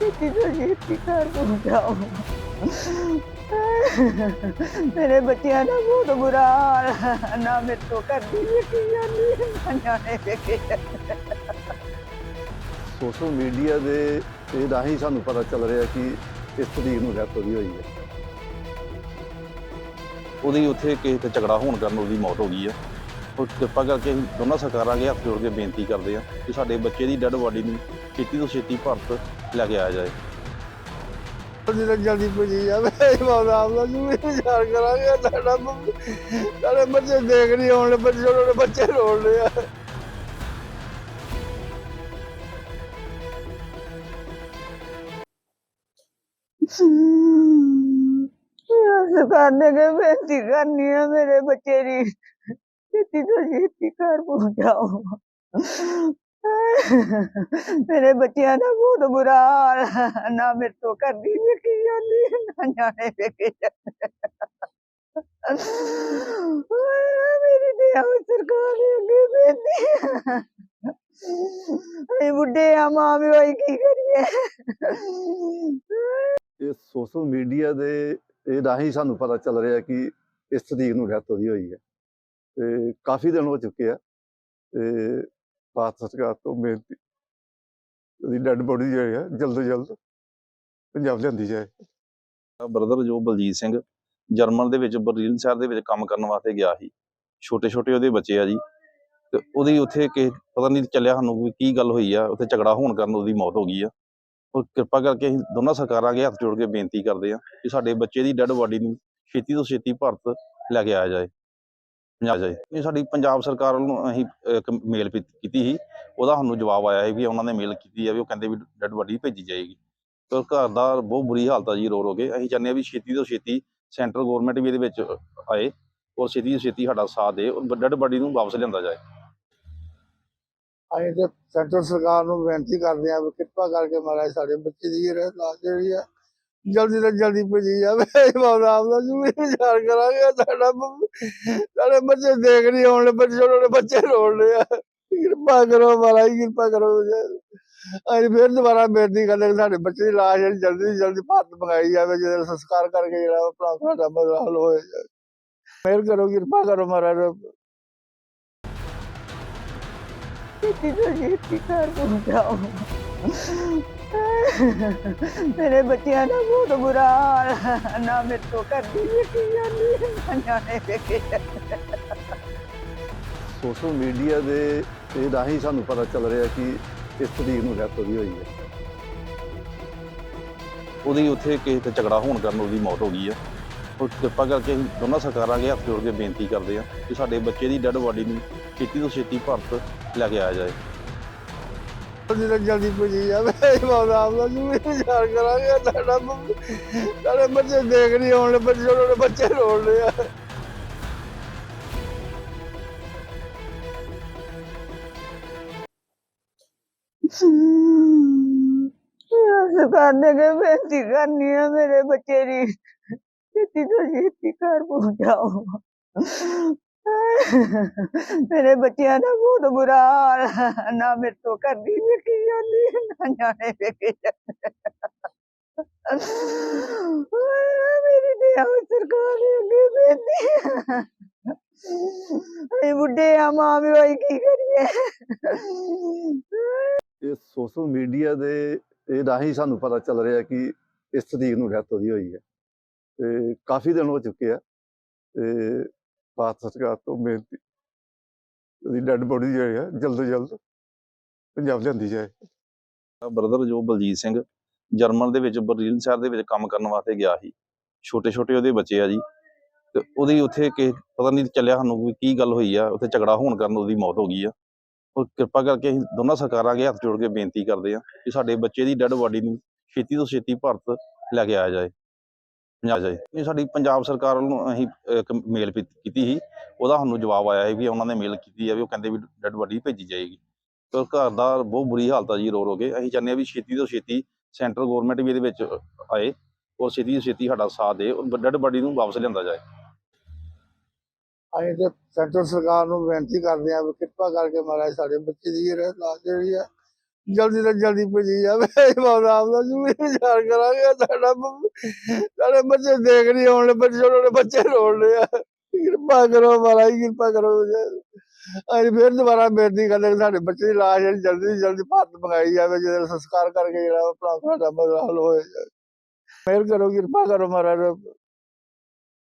ਘਰ ਪਹੁੰਚਾਓ ਮੇਰੇ ਬੱਚਿਆਂ ਦਾ ਬਹੁਤ ਬੁਰਾ ਹਾਲ ਹੈ। ਨਾ ਮੇਰੇ ਤੋਂ ਕਰਦੀ ਵੇਖੀ ਜਾਂਦੀ ਨਾ ਨਿਆਣੇ ਵੇਖੇ ਸੋਸ਼ਲ ਮੀਡੀਆ ਦੇ ਇਹ ਰਾਹੀਂ ਸਾਨੂੰ ਪਤਾ ਚੱਲ ਰਿਹਾ ਕਿ ਇਸ ਤਰੀਕ ਨੂੰ ਡੈਥ ਉਹਦੀ ਹੋਈ ਹੈ। ਉਹਦੀ ਉੱਥੇ ਕਿਸੇ ਤੇ ਝਗੜਾ ਹੋਣ ਕਾਰਨ ਉਹਦੀ ਮੌਤ ਹੋ ਗਈ ਆ ਉਹ ਕਿਰਪਾ ਕਰਕੇ ਅਸੀਂ ਦੋਨਾਂ ਸਰਕਾਰਾਂ ਅੱਗੇ ਹੱਥ ਜੋੜ ਕੇ ਬੇਨਤੀ ਕਰਦੇ ਆ ਕਿ ਸਾਡੇ ਬੱਚੇ ਦੀ ਡੈੱਡ ਬਾਡੀ ਨੂੰ ਛੇਤੀ ਤੋਂ ਛੇਤੀ ਭਾਰਤ ਲੈ ਕੇ ਆਇਆ ਜਾਏ ਜਦੋਂ ਜਲਦੀ ਪੁੱਜੀ ਜਾਵੇ ਬਾਬਾ ਆਪਦਾ ਨੂੰ ਵੀ ਵਿਚਾਰ ਕਰਾਂਗੇ। ਸਾਡਾ ਬ- ਸਾਡੇ ਬੱਚੇ ਦੇਖ ਨਹੀਂ ਆਉਣ ਬੱਚੇ ਉਹਨਾਂ ਦੇ ਬੱਚੇ ਰੋਣ ਰਹੇ ਆ। ਸਰਕਾਰ ਨੇ ਕਿ ਬੇਨਤੀ ਕਰਨੀ ਹੈ ਮੇਰੇ ਬੱਚੇ ਦੀ। ਛੇਤੀ ਤੋਂ ਛੇਤੀ ਘਰ ਪਹੁੰਚਾਓ। ਮੇਰੇ ਬੱਚਿਆਂ ਦਾ ਬਹੁਤ ਬੁਰਾ ਹਾਲ ਹੈ। ਨਾ ਮੇਰੇ ਤੋਂ ਕਰਦੀ ਵੇਖੀ ਜਾਂਦੀ, ਨਾ ਨਿਆਣੇ ਵੇਖੇ ਜਾਂਦੇ। ਮੇਰੀ ਤੇ ਆਹ ਸਰਕਾਰ ਦੇ ਅੱਗੇ ਬੇਨਤੀ ਹੈ ਅਸੀਂ ਬੁੱਢੇ ਆ, ਮਾਂ ਵੀ ਹੋਈ ਕੀ ਕਰੀਏ? ਇਹ ਸੋਸ਼ਲ ਮੀਡੀਆ ਦੇ ਇਹ ਰਾਹੀਂ ਸਾਨੂੰ ਪਤਾ ਚੱਲ ਰਿਹਾ ਕਿ ਇਸ ਤਰੀਕ ਨੂੰ ਡੈਥ ਉਹਦੀ ਹੋਈ ਹੈ। ਤੇ ਕਾਫੀ ਦਿਨ ਹੋ ਚੁੱਕੇ ਆ। ਤੇ ਭਾਰਤ ਸਰਕਾਰ ਤੋਂ ਬੇਨਤੀ। ਉਹਦੀ ਡੈੱਡ ਬੋਡੀ ਜਿਹੜੀ ਹੈ, ਜਲਦ ਤੋਂ ਜਲਦ ਪੰਜਾਬ ਲਿਆਂਦੀ ਜਾਏ। ਬ੍ਰਦਰ ਜੋ ਬਲਜੀਤ ਸਿੰਘ ਜਰਮਨ ਦੇ ਵਿੱਚ, ਬਰਲਿਨ ਸ਼ਹਿਰ ਦੇ ਵਿੱਚ ਕੰਮ ਕਰਨ ਵਾਸਤੇ ਗਿਆ ਸੀ। ਛੋਟੇ ਛੋਟੇ ਉਹਦੇ ਬੱਚੇ ਆ ਜੀ। ਤੇ ਉਹਦੀ ਉੱਥੇ ਕਿਸੇ ਪਤਾ ਨਹੀਂ ਚੱਲਿਆ ਸਾਨੂੰ ਵੀ ਕੀ ਗੱਲ ਹੋਈ ਆ। ਉੱਥੇ ਝਗੜਾ ਹੋਣ ਕਾਰਨ ਉਹਦੀ ਮੌਤ ਹੋ ਗਈ ਆ। ਉਹ ਕਿਰਪਾ ਕਰਕੇ ਅਸੀਂ ਦੋਨਾਂ ਸਰਕਾਰਾਂ ਅੱਗੇ ਹੱਥ ਜੋੜ ਕੇ ਬੇਨਤੀ ਕਰਦੇ ਆ ਕਿ ਸਾਡੇ ਬੱਚੇ ਦੀ ਡੈੱਡ ਬਾਡੀ ਨੂੰ ਛੇਤੀ ਤੋਂ ਛੇਤੀ ਭਾਰਤ ਲੈ ਕੇ ਆਇਆ ਜਾਏ। ਪੰਜਾਬ ਜਾਏ ਸਾਡੀ ਪੰਜਾਬ ਸਰਕਾਰ ਨੂੰ ਅਸੀਂ ਇੱਕ ਮੇਲ ਕੀਤੀ ਸੀ। ਉਹਦਾ ਸਾਨੂੰ ਜਵਾਬ ਆਇਆ ਹੈ ਵੀ ਉਹਨਾਂ ਨੇ ਮੇਲ ਕੀਤੀ ਹੈ ਵੀ ਉਹ ਕਹਿੰਦੇ ਵੀ ਡੈੱਡ ਬਾਡੀ ਭੇਜੀ ਜਾਏਗੀ। ਤੇ ਘਰ ਦਾ ਬਹੁਤ ਬੁਰੀ ਹਾਲਤ ਆ ਜੀ ਰੋ ਰੋ ਕੇ। ਅਸੀਂ ਚਾਹੁੰਦੇ ਆ ਵੀ ਛੇਤੀ ਤੋਂ ਛੇਤੀ ਸੈਂਟਰਲ ਗਵਰਨਮੈਂਟ ਵੀ ਇਹਦੇ ਵਿੱਚ ਆਏ ਔਰ ਛੇਤੀ ਤੋਂ ਛੇਤੀ ਸਾਡਾ ਸਾਥ ਦੇ ਔਰ ਬਾਡੀ ਨੂੰ ਵਾਪਸ ਲਿਆਂਦਾ ਜਾਏ। ਅਸੀਂ ਤੇ ਸੈਂਟਰ ਸਰਕਾਰ ਨੂੰ ਬੇਨਤੀ ਕਰਦੇ ਆ ਵੀ ਕਿਰਪਾ ਕਰਕੇ ਮਹਾਰਾਜ ਸਾਡੇ ਬੱਚੇ ਦੀ ਜਿਹੜੀ ਲਾਸ਼ ਜਿਹੜੀ ਆ ਜਲਦੀ ਤੋਂ ਜਲਦੀ ਪੁੱਜੀ ਜਾਵੇ। ਬਾਬਾ ਆਪਦਾ ਨੂੰ ਵੀ ਵਿਚਾਰ ਕਰਾਂਗੇ, ਸਾਡਾ ਸਾਡੇ ਬੱਚੇ ਦੇਖ ਨਹੀਂ ਆਉਣ ਬੱਚੇ ਉਹਨਾਂ ਬੱਚੇ ਰੋਣ ਆ। ਕਿਰਪਾ ਕਰੋ ਮਹਾਰਾਜ, ਕਿਰਪਾ ਕਰੋ। ਅਸੀਂ ਫਿਰ ਦੁਬਾਰਾ ਬੇਨਤੀ ਕਰਦੇ ਸਾਡੇ ਬੱਚੇ ਦੀ ਲਾਸ਼ ਜਲਦੀ ਤੋਂ ਜਲਦੀ ਭਾਰਤ ਮੰਗਾਈ ਜਾਵੇ, ਜਿਹਦਾ ਸੰਸਕਾਰ ਕਰਕੇ ਜਿਹੜਾ ਆਪਣਾ ਸਾਡਾ ਮਸਲਾ ਹੱਲ ਹੋਏ। ਮਿਹਰ ਕਰੋ, ਕਿਰਪਾ ਕਰੋ ਮਹਾਰਾਜ। ਛੇਤੀ ਤੋਂ ਛੇਤੀ ਘਰ ਪਹੁੰਚਾਓ ਮੇਰੇ ਬੱਚਿਆਂ ਦਾ ਬਹੁਤ ਬੁਰਾ ਹਾਲ ਨਾ ਮੇਰੇ ਤੋਂ ਕਰਦੀ ਵੇਖੀ ਜਾਂਦੀ ਨਾ ਨਿਆਣੇ ਵੇਖੇ। ਸੋਸ਼ਲ ਮੀਡੀਆ ਦੇ ਇਹ ਰਾਹੀਂ ਸਾਨੂੰ ਪਤਾ ਚੱਲ ਰਿਹਾ ਕਿ ਇਸ ਤਰੀਕ ਨੂੰ ਡੈਥ ਉਹਦੀ ਹੋਈ ਹੈ। ਉਹਦੀ ਉੱਥੇ ਕਿਸੇ ਤੇ ਝਗੜਾ ਹੋਣ ਕਾਰਨ ਉਹਦੀ ਮੌਤ ਹੋ ਗਈ ਆ ਉਹ ਕਿਰਪਾ ਕਰਕੇ ਅਸੀਂ ਦੋਨਾਂ ਸਰਕਾਰਾਂ ਅੱਗੇ ਹੱਥ ਜੋੜ ਕੇ ਬੇਨਤੀ ਕਰਦੇ ਆ ਕਿ ਸਾਡੇ ਬੱਚੇ ਦੀ ਡੈੱਡ ਬਾਡੀ ਨੂੰ ਛੇਤੀ ਤੋਂ ਛੇਤੀ ਭਾਰਤ ਲੈ ਕੇ ਆਇਆ ਜਾਏ। ਜਦੋਂ ਜਲਦੀ ਪੁੱਜੀ ਜਾਵੇ ਬਾਬਾ ਆਪਦਾ ਨੂੰ ਵਿਚਾਰ ਕਰਾਂਗੇ ਸਾਡਾ ਸਾਡੇ ਬੱਚੇ ਦੇਖ ਨਹੀਂ ਆਉਣ ਬੱਚੇ ਉਹਨਾਂ ਬੱਚੇ ਰੋਣ ਰਹੇ ਆ। ਸਰਕਾਰ ਨੇ ਕਿ ਬੇਨਤੀ ਕਰਨੀ ਆ ਮੇਰੇ ਬੱਚੇ ਦੀ। ਛੇਤੀ ਤੋਂ ਛੇਤੀ ਘਰ ਪਹੁੰਚਾਓ। ਮੇਰੇ ਬੱਚਿਆਂ ਦਾ ਬਹੁਤ ਬੁਰਾ ਹਾਲ ਹੈ। ਨਾ ਮੇਰੇ ਤੋਂ ਕਰਦੀ ਵੇਖੀ ਜਾਂਦੀ, ਨਾ ਨਿਆਣੇ ਵੇਖੇ ਜਾਂਦੇ। ਮੇਰੀ ਤੇ ਆਹ ਸਰਕਾਰ ਦੇ ਅੱਗੇ ਬੇਨਤੀ ਹੈ ਅਸੀਂ ਬੁੱਢੇ ਆ, ਮਾਂ ਵੀ ਹੋਈ ਕੀ ਕਰੀਏ? ਇਹ ਸੋਸ਼ਲ ਮੀਡੀਆ ਦੇ, ਇਹ ਰਾਹੀਂ ਸਾਨੂੰ ਪਤਾ ਚੱਲ ਰਿਹਾ ਕਿ ਇਸ ਤਰੀਕ ਨੂੰ ਡੈਥ ਉਹਦੀ ਹੋਈ ਹੈ। ਤੇ ਕਾਫੀ ਦਿਨ ਹੋ ਚੁੱਕੇ ਆ। ਤੇ ਭਾਰਤ ਸਰਕਾਰ ਤੋਂ ਬੇਨਤੀ। ਉਹਦੀ ਡੈੱਡ ਬੋਡੀ ਜਿਹੜੀ ਹੈ, ਜਲਦ ਤੋਂ ਜਲਦ ਪੰਜਾਬ ਲਿਆਂਦੀ ਜਾਏ। ਬ੍ਰਦਰ ਜੋ ਬਲਜੀਤ ਸਿੰਘ ਜਰਮਨ ਦੇ ਵਿੱਚ, ਬਰਲਿਨ ਸ਼ਹਿਰ ਦੇ ਵਿੱਚ ਕੰਮ ਕਰਨ ਵਾਸਤੇ ਗਿਆ ਸੀ। ਛੋਟੇ ਛੋਟੇ ਉਹਦੇ ਬੱਚੇ ਆ ਜੀ। ਤੇ ਉਹਦੀ ਉੱਥੇ ਕਿਸੇ ਪਤਾ ਨਹੀਂ ਚੱਲਿਆ ਸਾਨੂੰ ਵੀ ਕੀ ਗੱਲ ਹੋਈ ਆ, ਉੱਥੇ ਝਗੜਾ ਹੋਣ ਕਾਰਨ ਉਹਦੀ ਮੌਤ ਹੋ ਗਈ ਆ। ਉਹ ਕਿਰਪਾ ਕਰਕੇ ਅਸੀਂ ਦੋਨਾਂ ਸਰਕਾਰਾਂ ਅੱਗੇ ਹੱਥ ਜੋੜ ਕੇ ਬੇਨਤੀ ਕਰਦੇ ਆ ਕਿ ਸਾਡੇ ਬੱਚੇ ਦੀ ਡੈੱਡ ਬਾਡੀ ਨੂੰ ਛੇਤੀ ਤੋਂ ਛੇਤੀ ਭਾਰਤ ਲੈ ਕੇ ਆਇਆ ਜਾਏ। ਪੰਜਾਬ ਜਾਏ ਇਹ ਸਾਡੀ ਪੰਜਾਬ ਸਰਕਾਰ ਨੂੰ ਅਸੀਂ ਇੱਕ ਮੇਲ ਕੀਤੀ ਸੀ। ਉਹਦਾ ਸਾਨੂੰ ਜਵਾਬ ਆਇਆ ਹੈ ਵੀ ਉਹਨਾਂ ਨੇ ਮੇਲ ਕੀਤੀ ਹੈ ਵੀ ਉਹ ਕਹਿੰਦੇ ਵੀ ਡੈੱਡ ਬਾਡੀ ਭੇਜੀ ਜਾਏਗੀ। ਤੇ ਘਰ ਦਾ ਬਹੁਤ ਬੁਰੀ ਹਾਲਤ ਆ ਜੀ, ਰੋ ਰੋ ਕੇ। ਅਸੀਂ ਚਾਹੁੰਦੇ ਆ ਵੀ ਛੇਤੀ ਤੋਂ ਛੇਤੀ ਸੈਂਟਰਲ ਗਵਰਨਮੈਂਟ ਵੀ ਇਹਦੇ ਵਿੱਚ ਆਏ ਔਰ ਛੇਤੀ ਤੋਂ ਛੇਤੀ ਸਾਡਾ ਸਾਥ ਦੇ ਡੈਡ ਬਾਡੀ ਨੂੰ ਵਾਪਸ ਲਿਆਂਦਾ ਜਾਏ। ਅਸੀਂ ਤੇ ਸੈਂਟਰ ਸਰਕਾਰ ਨੂੰ ਬੇਨਤੀ ਕਰਦੇ ਆ ਵੀ ਕਿਰਪਾ ਕਰਕੇ ਮਹਾਰਾਜ ਸਾਡੇ ਬੱਚੇ ਦੀ ਜਿਹੜੀ ਲਾਸ਼ ਜਿਹੜੀ ਆ ਜਲਦੀ ਤੋਂ ਜਲਦੀ ਭੇਜੀ ਜਾਵੇ। ਬਾਬਾ ਆਪ ਦਾ ਜੂਏ ਵਿਚਾਰ ਕਰਾਂਗੇ ਸਾਡਾ ਸਾਡੇ ਬੱਚੇ ਦੇਖ ਨਹੀਂ ਆਉਣ ਬੱਚੇ ਛੋਟੇ ਬੱਚੇ ਰੋਣ ਰਹੇ ਕਿਰਪਾ ਕਰੋ ਮਹਾਰਾਜ, ਕਿਰਪਾ ਕਰੋ। ਅਸੀਂ ਫਿਰ ਦੁਬਾਰਾ ਬੇਨਤੀ ਕਰਦੇ ਸਾਡੇ ਬੱਚੇ ਦੀ ਲਾਸ਼ ਜਿਹੜੀ ਜਲਦੀ ਤੋਂ ਜਲਦੀ ਭਾਰਤ ਮੰਗਾਈ ਜਾਵੇ, ਜਿਹਦਾ ਸੰਸਕਾਰ ਕਰਕੇ ਜਿਹੜਾ ਆਪਣਾ ਸਾਡਾ ਮਸਲਾ ਹੱਲ ਹੋਏ ਮਿਹਰ ਕਰੋ, ਕਿਰਪਾ ਕਰੋ ਮਹਾਰਾਜ।